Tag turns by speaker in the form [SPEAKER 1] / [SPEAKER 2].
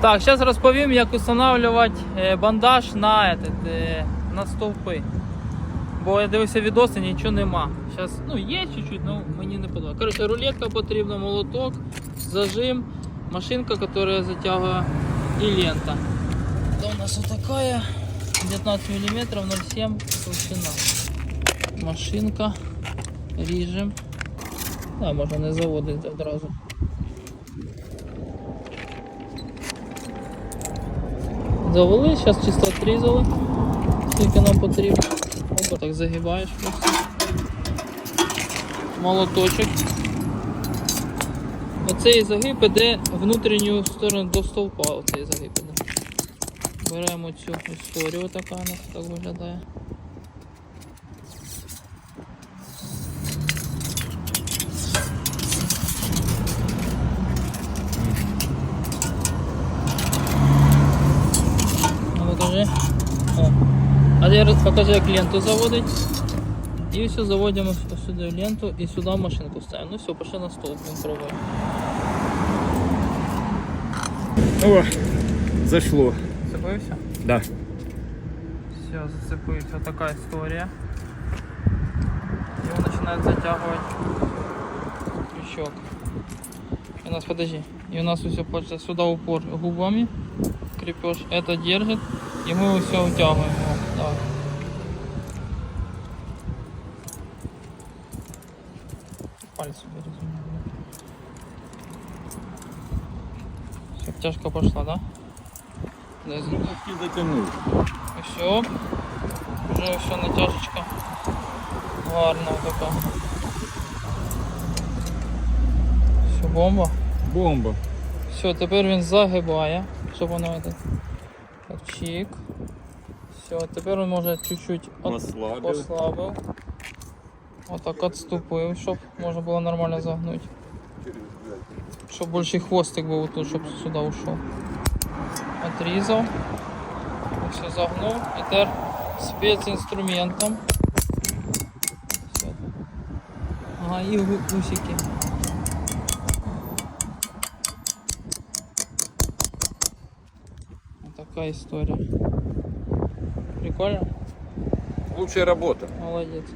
[SPEAKER 1] Так, зараз розповім, як встановлювати е, бандаж на, е, на стовпи. Бо я дивився відоси, нічого нема. Зараз, ну є чуть-чуть, але мені не подобається. Коротше, рулетка потрібна, молоток, зажим, машинка, яка затягує і лента. Це у нас отакая 19 мм 0,7 толщина. Машинка. Ріжем. Да, можна не заводити одразу. Завели, зараз чисто отрізали, скільки нам потрібно. Опа, так загибаєш просто. Молоточок. Оцей загиб іде внутрішню сторону до стовпа. Оцей загиб іде. Беремо цю історію, така нас так виглядає. А тепер покажи, як ленту заводить. І все, заводимо с- сюди ленту і сюди машинку ставимо. Ну все, пошли на стол, будемо пробувати.
[SPEAKER 2] О, зашло.
[SPEAKER 1] Зацепився?
[SPEAKER 2] Да.
[SPEAKER 1] Все, зацепився. Така історія. Його починає затягувати крючок. И у нас, подожди, и у нас все получается сюда упор губами, крепеж, это держит, и мы все. Вот, так. Пальцы берем. Все, тяжко пошла, да? Да,
[SPEAKER 2] Не затянул.
[SPEAKER 1] Все. Вже все натяжечка. Гарна така. Все, бомба.
[SPEAKER 2] Бомба.
[SPEAKER 1] Все, тепер він загибає, щоб воно. Так, чик. Все, тепер він може чуть-чуть
[SPEAKER 2] Послабив.
[SPEAKER 1] послабив. Отак відступив, щоб можна було нормально загнути. Щоб більший хвостик був тут, щоб сюди ушов. Отрізав. Все загнув. І тепер спецінструментом. Ага, і гу- гусики. Така історія. Прикольно?
[SPEAKER 2] Лучшая работа.
[SPEAKER 1] Молодець.